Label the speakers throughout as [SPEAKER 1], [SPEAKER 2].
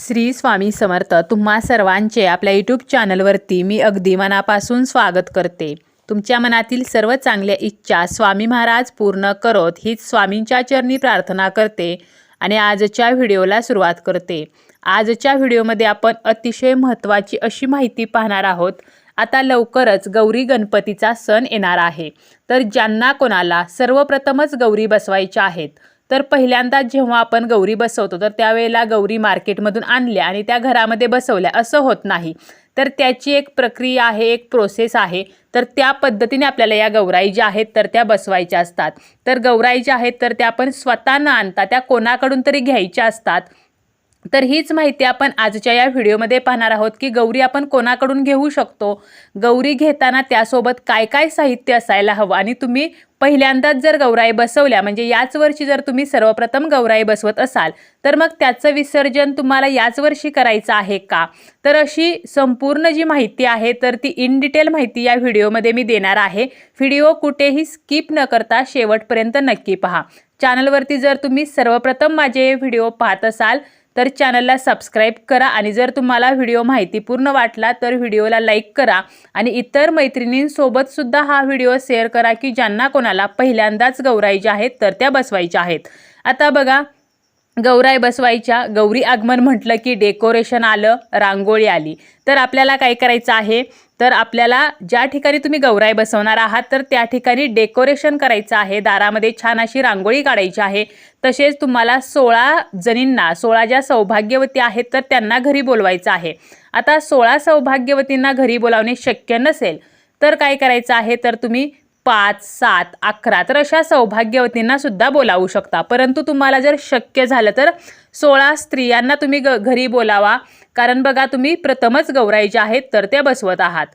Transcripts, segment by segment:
[SPEAKER 1] श्री स्वामी समर्थ तुम्हा सर्वांचे आपल्या यूट्यूब चॅनलवरती मी अगदी मनापासून स्वागत करते. तुमच्या मनातील सर्व चांगल्या इच्छा स्वामी महाराज पूर्ण करोत हीच स्वामींच्या चरणी प्रार्थना करते आणि आजच्या व्हिडिओला सुरुवात करते. आजच्या व्हिडिओमध्ये आपण अतिशय महत्त्वाची अशी माहिती पाहणार आहोत. आता लवकरच गौरी गणपतीचा सण येणार आहे. तर ज्यांना कोणाला सर्वप्रथमच गौरी बसवायच्या आहेत तर पहिल्यांदा जेव्हा आपण गौरी बसवतो तर त्यावेळेला गौरी मार्केटमधून आणल्या आणि त्या घरामध्ये बसवल्या. असं होत नाही. तर त्याची एक प्रक्रिया आहे एक प्रोसेस आहे. तर त्या पद्धतीने आपल्याला या गौराई ज्या आहेत तर त्या बसवायच्या असतात. तर गौराई ज्या आहेत तर त्या आपण स्वतः न आणता त्या कोणाकडून तरी घ्यायच्या असतात. तर हीच माहिती आपण आजच्या या व्हिडिओमध्ये पाहणार आहोत की गौरी आपण कोणाकडून घेऊ शकतो? गौरी घेताना त्यासोबत काय काय साहित्य असायला हवं? आणि तुम्ही पहिल्यांदाच जर गौराई बसवल्या म्हणजे याच वर्षी जर तुम्ही सर्वप्रथम गौराई बसवत असाल तर मग त्याचं विसर्जन तुम्हाला याच वर्षी करायचं आहे का? तर अशी संपूर्ण जी माहिती आहे तर ती इन डिटेल माहिती या व्हिडिओमध्ये मी देणार आहे. व्हिडिओ कुठेही स्किप न करता शेवटपर्यंत नक्की पहा. चॅनलवरती जर तुम्ही सर्वप्रथम माझे व्हिडिओ पाहत असाल तर चॅनलला सबस्क्राईब करा आणि जर तुम्हाला व्हिडिओ माहितीपूर्ण वाटला तर व्हिडिओला लाईक करा आणि इतर मैत्रिणींसोबतसुद्धा हा व्हिडिओ शेअर करा की ज्यांना कोणाला पहिल्यांदाच गौराईच्या आहेत तर त्या बसवायच्या आहेत. आता बघा गौराई बसवायच्या गौरी आगमन म्हटलं की डेकोरेशन आलं रांगोळी आली. तर आपल्याला काय करायचं आहे? तर आपल्याला ज्या ठिकाणी तुम्ही गौराई बसवणार आहात तर त्या ठिकाणी डेकोरेशन करायचं आहे. दारामध्ये छान अशी रांगोळी काढायची आहे. तसेच तुम्हाला सोळा जणींना सोळा ज्या सौभाग्यवती आहेत तर त्यांना घरी बोलवायचं आहे. आता सोळा सौभाग्यवतींना घरी बोलावणे शक्य नसेल तर काय करायचं आहे? तर तुम्ही पाच सात अकरा. तर अशा सौभाग्यवतींना सुद्धा बोलावू शकता. परंतु तुम्हाला जर शक्य झालं तर सोळा स्त्रियांना तुम्ही ग घरी बोलावा. कारण बघा तुम्ही प्रथमच गौराईच्या आहेत तर त्या बसवत आहात.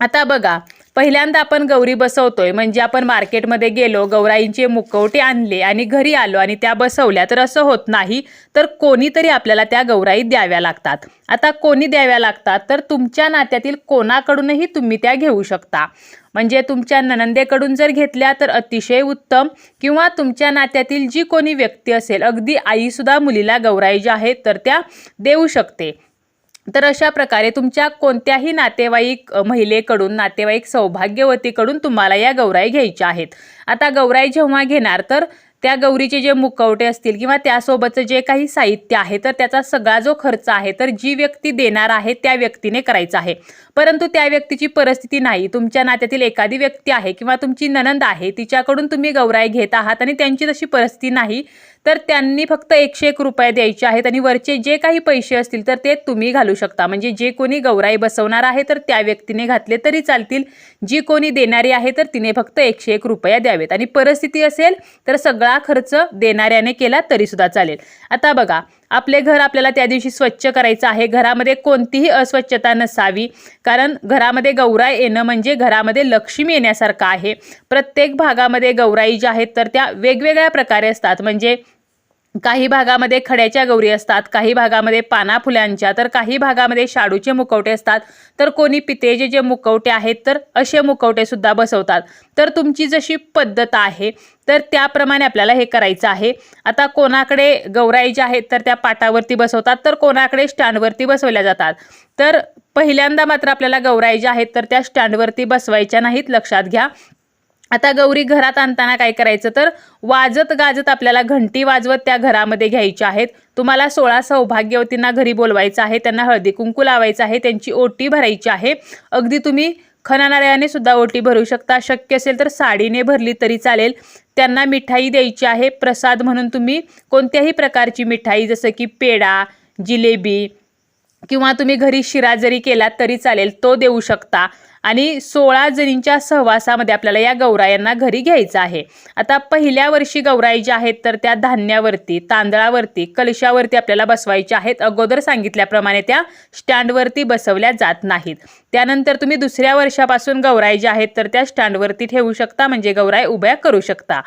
[SPEAKER 1] आता बघा पहिल्यांदा आपण गौरी बसवतोय म्हणजे आपण मार्केटमध्ये गेलो गौराईंचे मुखवटे आणले आणि घरी आलो आणि त्या बसवल्या तर असं होत नाही. तर कोणीतरी आपल्याला त्या गौराई द्याव्या लागतात. आता कोणी द्याव्या लागतात तर तुमच्या नात्यातील कोणाकडूनही तुम्ही त्या घेऊ शकता. म्हणजे तुमच्या ननंदेकडून जर घेतल्या तर अतिशय उत्तम. किंवा तुमच्या नात्यातील जी कोणी व्यक्ती असेल अगदी आईसुद्धा मुलीला गौराई ज्या आहेत तर त्या देऊ शकते. तर अशा प्रकारे तुमच्या कोणत्याही नातेवाईक महिलेकडून नातेवाईक सौभाग्यवतीकडून तुम्हाला या गौराई घ्यायच्या आहेत. आता गौराई जेव्हा घेणार तर त्या गौरीचे जे मुकवटे असतील किंवा त्यासोबतचं जे काही साहित्य आहे तर त्याचा सगळा जो खर्च आहे तर जी व्यक्ती देणार आहे त्या व्यक्तीने करायचा आहे. परंतु त्या व्यक्तीची परिस्थिती नाही. तुमच्या नात्यातील एखादी व्यक्ती आहे किंवा तुमची ननंद आहे तिच्याकडून तुम्ही गौराई घेत आहात आणि त्यांची तशी परिस्थिती नाही तर त्यांनी फक्त एकशे एक रुपये द्यायचे आहेत आणि वरचे जे काही पैसे असतील तर ते तुम्ही घालू शकता. म्हणजे जे कोणी गौराई बसवणार आहे तर त्या व्यक्तीने घातले तरी चालतील. जी कोणी देणारी आहे तर तिने फक्त एकशे एक रुपया द्यावेत. आणि परिस्थिती असेल तर सगळा खर्च देणाऱ्याने केला तरीसुद्धा चालेल. आता बघा आपले घर आपल्याला त्या दिवशी स्वच्छ करायचं आहे. घरामध्ये कोणतीही अस्वच्छता नसावी. कारण घरामध्ये गौराई येणं म्हणजे घरामध्ये लक्ष्मी येण्यासारखं आहे. प्रत्येक भागामध्ये गौराई ज्या आहेत तर त्या वेगवेगळ्या प्रकारे असतात. म्हणजे काही भागामध्ये खड्याच्या गौरी असतात काही भागामध्ये पाना फुलांच्या तर काही भागामध्ये शाडूचे मुखवटे असतात. तर कोणी पितेचे जे मुखवटे आहेत तर असे मुखवटे सुद्धा बसवतात. तर तुमची जशी पद्धत आहे तर त्याप्रमाणे आपल्याला हे करायचं आहे. आता कोणाकडे गौराई ज्या आहेत तर त्या पाटावरती बसवतात तर कोणाकडे स्टँडवरती बसवल्या जातात. तर पहिल्यांदा मात्र आपल्याला गौराई ज्या आहेत तर त्या स्टँडवरती बसवायच्या नाहीत लक्षात घ्या. आता गौरी घरात आणताना काय करायचं तर वाजत गाजत आपल्याला घंटी वाजवत त्या घरामध्ये घ्यायच्या आहेत. तुम्हाला सोळा सौभाग्यवतींना घरी बोलवायचं आहे त्यांना हळदी कुंकू लावायचं आहे त्यांची ओटी भरायची आहे. अगदी तुम्ही खणानाऱ्याने सुद्धा ओटी भरू शकता. शक्य असेल तर साडीने भरली तरी चालेल. त्यांना मिठाई द्यायची आहे. प्रसाद म्हणून तुम्ही कोणत्याही प्रकारची मिठाई जसं की पेढा जिलेबी किंवा तुम्ही घरी शिरा जरी केलात तरी चालेल तो देऊ शकता. आणि सोळा जणींच्या सहवासामध्ये आपल्याला या गौरायांना घरी घ्यायचं आहे. आता पहिल्या वर्षी गौराई ज्या आहेत तर त्या धान्यावरती तांदळावरती कलशावरती आपल्याला बसवायच्या आहेत. अगोदर सांगितल्याप्रमाणे त्या स्टँडवरती बसवल्या जात नाहीत. त्यानंतर तुम्ही दुसऱ्या वर्षापासून गौराई ज्या आहेत तर त्या स्टँडवरती ठेवू शकता म्हणजे गौराई उभ्या करू शकता.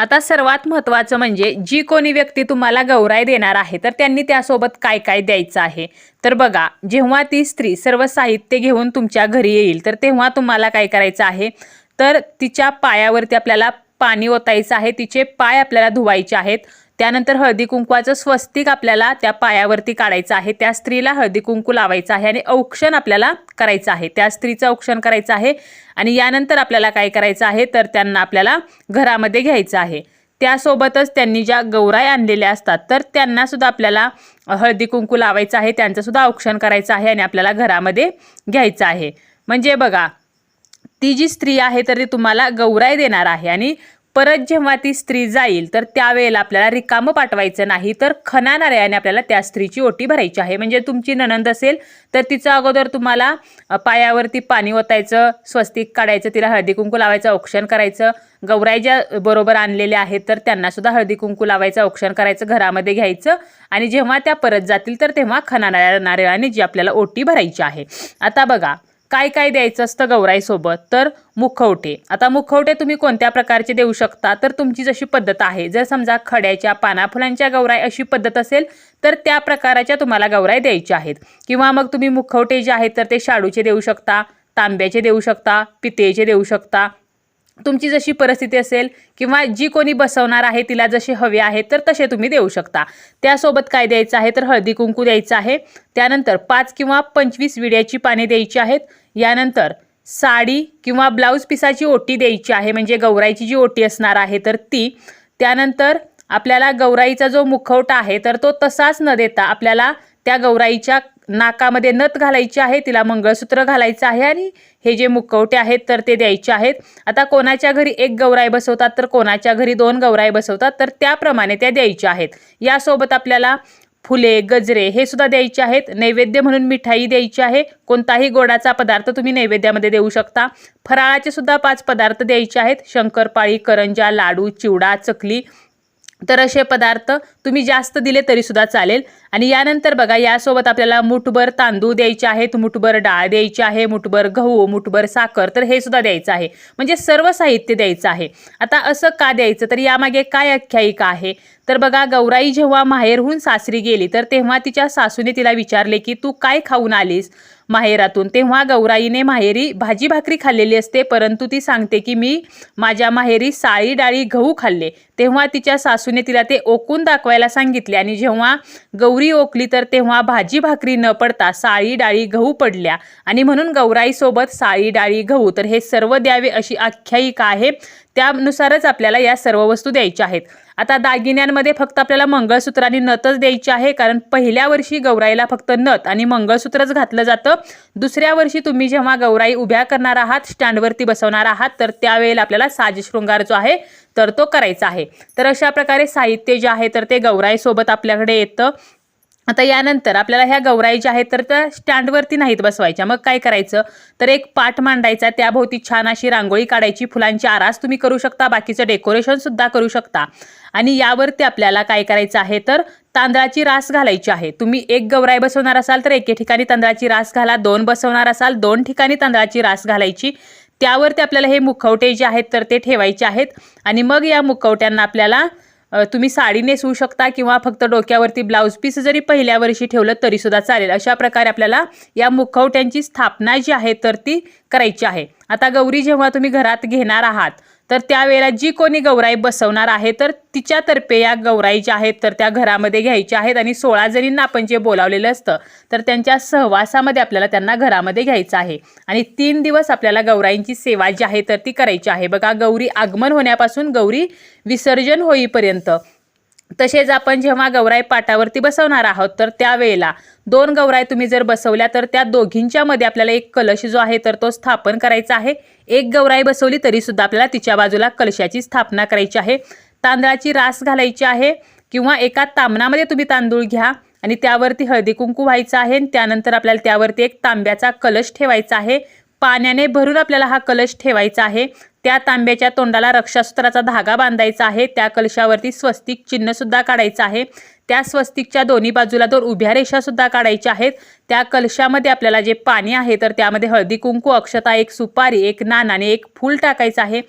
[SPEAKER 1] आता सर्वात महत्त्वाचं म्हणजे जी कोणी व्यक्ती तुम्हाला गौराय देणार आहे तर त्यांनी त्यासोबत काय काय द्यायचं आहे? तर बघा जेव्हा ती स्त्री सर्व साहित्य घेऊन तुमच्या घरी येईल तर तेव्हा तुम्हाला काय करायचं आहे? तर तिच्या पायावरती आपल्याला पाणी ओतायचं आहे तिचे पाय आपल्याला धुवायचे आहेत. त्यानंतर हळदी कुंकवाचं स्वस्तिक आपल्याला त्या पायावरती काढायचं आहे. त्या स्त्रीला हळदी कुंकू लावायचं आहे आणि औक्षण आपल्याला करायचं आहे. त्या स्त्रीचं औक्षण करायचं आहे आणि यानंतर आपल्याला काय करायचं आहे? तर त्यांना आपल्याला घरामध्ये घ्यायचं आहे. त्यासोबतच त्यांनी ज्या गौराई आणलेल्या असतात तर त्यांना सुद्धा आपल्याला हळदी कुंकू लावायचं आहे. त्यांचं सुद्धा औक्षण करायचं आहे आणि आपल्याला घरामध्ये घ्यायचं आहे. म्हणजे बघा ती जी स्त्री आहे तर ती तुम्हाला गौराई देणार आहे आणि परत जेव्हा ती स्त्री जाईल तर त्यावेळेला आपल्याला रिकामं पाठवायचं नाही तर खना नारळाने आपल्याला त्या स्त्रीची ओटी भरायची आहे. म्हणजे तुमची नणंद असेल तर तिचं अगोदर तुम्हाला पायावरती पाणी ओतायचं स्वस्तिक काढायचं तिला हळदी कुंकू लावायचं औक्षण करायचं. गौराई ज्या बरोबर आणलेल्या आहेत तर त्यांना सुद्धा हळदी कुंकू लावायचं औक्षण करायचं घरामध्ये घ्यायचं. आणि जेव्हा त्या परत जातील तर तेव्हा खना नारळ- नारळाने जी आपल्याला ओटी भरायची आहे. आता बघा काय काय द्यायचं असतं गौराईसोबत? तर मुखवटे. आता मुखवटे तुम्ही कोणत्या प्रकारचे देऊ शकता? तर तुमची जशी पद्धत आहे जर समजा खड्याच्या पानाफुलांच्या गौराई अशी पद्धत असेल तर त्या प्रकाराच्या तुम्हाला गौराई द्यायच्या आहेत. किंवा मग तुम्ही मुखवटे जे आहेत तर ते शाडूचे देऊ शकता तांब्याचे देऊ शकता पितेचे देऊ शकता तुमची जशी परिस्थिती असेल किंवा जी कोणी बसवणार आहे तिला जसे हवे आहे तर तसे तुम्ही देऊ शकता. त्यासोबत काय द्यायचं आहे तर हळदी कुंकू द्यायचं आहे. त्यानंतर पाच किंवा पंचवीस विड्याची पाने द्यायची आहेत. यानंतर साडी किंवा ब्लाऊज पिसाची ओटी द्यायची आहे म्हणजे गौराईची जी ओटी असणार आहे तर ती. त्यानंतर आपल्याला गौराईचा जो मुखवटा आहे तर तो तसाच न देता आपल्याला त्या गौराईच्या नाकामध्ये नथ घालायची आहे तिला मंगळसूत्र घालायचं आहे आणि हे जे मुखवटे आहेत तर ते द्यायचे आहेत. आता कोणाच्या घरी एक गौराई बसवतात तर कोणाच्या घरी दोन गौराई बसवतात तर त्याप्रमाणे त्या द्यायच्या आहेत. यासोबत आपल्याला फुले गजरे हे सुद्धा द्यायचे आहेत. नैवेद्य म्हणून मिठाई द्यायची आहे. कोणताही गोडाचा पदार्थ तुम्ही नैवेद्यामध्ये देऊ शकता. फराळाचे सुद्धा पाच पदार्थ द्यायचे आहेत. शंकरपाळी करंजा लाडू चिवडा चकली तर असे पदार्थ तुम्ही जास्त दिले तरी सुद्धा चालेल. आणि यानंतर बघा यासोबत आपल्याला मुठभर तांदूळ द्यायचे आहेत मुठभर डाळ द्यायची आहे मुठभर गहू मुठभर साखर तर हे सुद्धा द्यायचं आहे. म्हणजे सर्व साहित्य द्यायचं आहे. आता असं का द्यायचं? तर यामागे काय आख्यायिका आहे? तर बघा गौराई जेव्हा माहेरहून सासरी गेली तर तेव्हा तिच्या सासूने तिला विचारले की तू काय खाऊन आलीस? माहेरातून. तेव्हा गौराईने माहेरी भाजी भाकरी खाल्लेली असते परंतु ती सांगते की मी माझ्या माहेरी साळी डाळी गहू खाल्ले. तेव्हा तिच्या सासूने तिला ते ओकून दाखवायला सांगितले आणि जेव्हा गौरी ओकली तर तेव्हा भाजी भाकरी न पडता साळी डाळी गहू पडल्या. आणि म्हणून गौराईसोबत साळी डाळी गहू तर हे सर्व द्यावे अशी आख्यायिका आहे. त्यानुसारच आपल्याला या सर्व वस्तू द्यायच्या आहेत. आता दागिन्यांमध्ये फक्त आपल्याला मंगळसूत्र आणि नथच द्यायची आहे कारण पहिल्या वर्षी गौराईला फक्त नथ आणि मंगळसूत्रच घातलं जातं. दुसऱ्या वर्षी तुम्ही जेव्हा गौराई उभ्या करणार आहात स्टँडवरती बसवणार आहात तर त्यावेळेला आपल्याला साज शृंगार जो आहे तर तो करायचा आहे. तर अशा प्रकारे साहित्य जे आहे तर ते गौराईसोबत आपल्याकडे येतं. आता यानंतर आपल्याला ह्या गौराई ज्या आहेत तर त्या स्टँडवरती नाहीत बसवायच्या. मग काय करायचं? तर एक पाठ मांडायचा. त्याभोवती छान अशी रांगोळी काढायची. फुलांची आरास तुम्ही करू शकता. बाकीचं डेकोरेशनसुद्धा करू शकता. आणि यावरती आपल्याला काय करायचं आहे तर तांदळाची रास घालायची आहे. तुम्ही एक गौराई बसवणार असाल तर एके ठिकाणी तांदळाची रास घाला. दोन बसवणार असाल दोन ठिकाणी तांदळाची रास घालायची. त्यावरती आपल्याला हे मुखवटे जे आहेत तर ते ठेवायचे आहेत. आणि मग या मुखवट्यांना आपल्याला तुम्ही साडी नेसवू शकता किंवा फक्त डोक्यावरती ब्लाऊज पीस जरी पहिल्या वर्षी ठेवलं तरी सुद्धा चालेल. अशा प्रकारे आपल्याला या मुखवट्यांची स्थापना जी आहे तर ती करायची आहे. आता गौरी जेव्हा तुम्ही घरात घेणार आहात तर त्यावेळेला जी कोणी गौराई बसवणार आहे तर तिच्यातर्फे या गौराई ज्या आहेत तर त्या घरामध्ये घ्यायच्या आहेत आणि सोळा जणींना आपण जे बोलावलेलं असतं तर त्यांच्या सहवासामध्ये आपल्याला त्यांना घरामध्ये घ्यायचं आहे. आणि तीन दिवस आपल्याला गौराईंची सेवा जी आहे तर ती करायची आहे. बघा गौरी आगमन होण्यापासून गौरी विसर्जन होईपर्यंत तसेच आपण जेव्हा गौराई पाटावरती बसवणार आहोत तर त्यावेळेला दोन गौराई तुम्ही जर बसवल्या तर त्या दोघींच्या मध्ये आपल्याला एक कलश जो आहे तर तो स्थापन करायचा आहे. एक गौराई बसवली तरी सुद्धा आपल्याला तिच्या बाजूला कलशाची स्थापना करायची आहे. तांदळाची रास घालायची आहे किंवा एका तांबणामध्ये तुम्ही तांदूळ घ्या आणि त्यावरती हळदी कुंकू व्हायचं आहे आणि त्यानंतर आपल्याला त्यावरती एक तांब्याचा कलश ठेवायचा आहे. पाण्याने भरून आपल्याला हा कलश ठेवायचा आहे. त्या तांब्याच्या तोंडाला रक्षासूत्राचा धागा बांधायचा आहे. त्या कलशावरती स्वस्तिक चिन्हसुद्धा काढायचं आहे. त्या स्वस्तिकच्या दोन्ही बाजूला दोन उभ्या रेषासुद्धा काढायच्या आहेत. त्या कलशामध्ये आपल्याला जे पाणी आहे तर त्यामध्ये हळदी कुंकू अक्षता एक सुपारी एक नान आणि एक फूल टाकायचं आहे.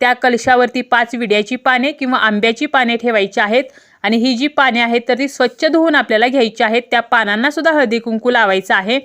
[SPEAKER 1] त्या कलशावरती पाच विड्याची पाने किंवा आंब्याची पाने ठेवायची आहेत. आणि ही जी पाने आहेत तर ती स्वच्छ धुवून आपल्याला घ्यायची आहेत. त्या पानांना सुद्धा हळदी कुंकू लावायचं आहे.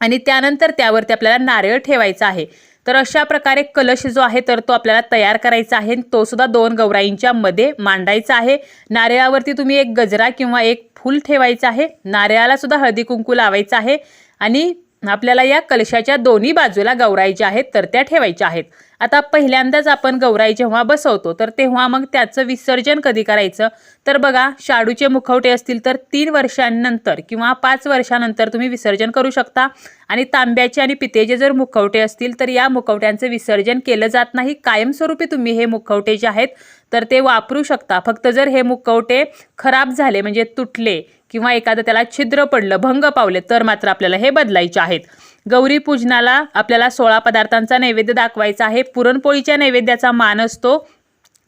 [SPEAKER 1] आणि त्यानंतर त्यावरती आपल्याला नारळ ठेवायचा आहे. तर अशा प्रकारे कलश जो आहे तर तो आपल्याला तयार करायचा आहे. तो सुद्धा दोन गौराईंच्या मध्ये मांडायचा आहे. नारळावरती तुम्ही एक गजरा किंवा एक फूल ठेवायचं आहे. नारळाला सुद्धा हळदी कुंकू लावायचं आहे. आणि आपल्याला या कलशाच्या दोन्ही बाजूला गौराई आहेत तर त्या ठेवायच्या आहेत. आता पहिल्यांदाच आपण गौराई जेव्हा बसवतो तर तेव्हा मग त्याचं विसर्जन कधी करायचं? तर बघा शाडूचे मुखवटे असतील तर तीन वर्षांनंतर किंवा पाच वर्षानंतर तुम्ही विसर्जन करू शकता. आणि तांब्याचे आणि पितेचे जर मुखवटे असतील तर या मुखवट्यांचं विसर्जन केलं जात नाही. कायमस्वरूपी तुम्ही हे मुखवटे जे आहेत तर ते वापरू शकता. फक्त जर हे मुखवटे खराब झाले म्हणजे तुटले किंवा एखादं त्याला छिद्र पडलं भंग पावले तर मात्र आपल्याला हे बदलायचे आहेत. गौरी पूजनाला आपल्याला सोळा पदार्थांचा नैवेद्य दाखवायचा आहे. पुरणपोळीच्या नैवेद्याचा मान असतो.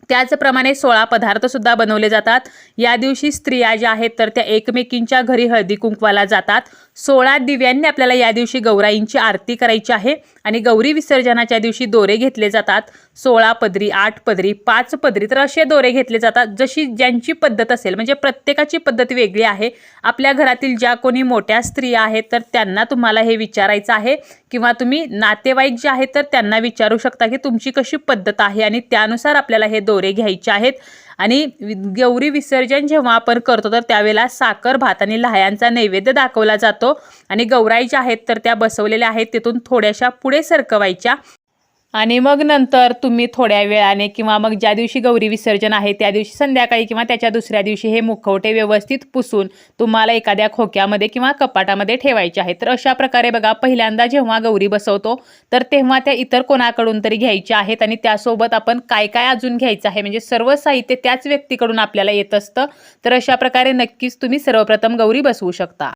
[SPEAKER 1] त्याचप्रमाणे सोळा पदार्थसुद्धा बनवले जातात. या दिवशी स्त्रिया ज्या आहेत तर त्या एकमेकींच्या घरी हळदी कुंकवाला जातात. सोळा दिव्यांनी आपल्याला या दिवशी गौराईंची आरती करायची आहे आणि गौरी विसर्जनाच्या दिवशी दोरे घेतले जातात. सोळा पदरी आठ पदरी पाच पदरी तर असे दोरे घेतले जातात जशी ज्यांची पद्धत असेल. म्हणजे प्रत्येकाची पद्धत वेगळी आहे. आपल्या घरातील ज्या कोणी मोठ्या स्त्रिया आहेत तर त्यांना तुम्हाला हे विचारायचं आहे किंवा तुम्ही नातेवाईक जे आहेत तर त्यांना विचारू शकता की तुमची कशी पद्धत आहे आणि त्यानुसार आपल्याला हे दोरे घ्यायचे आहेत. आणि गौरी विसर्जन जेव्हा आपण करतो तर त्यावेळेला साखर भात आणि लहायांचा नैवेद्य दाखवला जातो. आणि गौराई ज्या आहेत तर त्या बसवलेल्या आहेत तिथून थोड्याशा पुढे सरकवायच्या. आणि मग नंतर तुम्ही थोड्या वेळाने किंवा मग ज्या दिवशी गौरी विसर्जन आहे त्या दिवशी संध्याकाळी किंवा त्याच्या दुसऱ्या दिवशी हे मुखवटे व्यवस्थित पुसून तुम्हाला एखाद्या खोक्यामध्ये किंवा कपाटामध्ये ठेवायचे आहेत. तर अशा प्रकारे बघा पहिल्यांदा जेव्हा गौरी बसवतो तर तेव्हा त्या इतर कोणाकडून तरी घ्यायच्या आहेत आणि त्यासोबत आपण काय काय अजून घ्यायचं आहे? म्हणजे सर्व साहित्य त्याच व्यक्तीकडून आपल्याला येत असतं. तर अशा प्रकारे नक्कीच तुम्ही सर्वप्रथम गौरी बसवू शकता.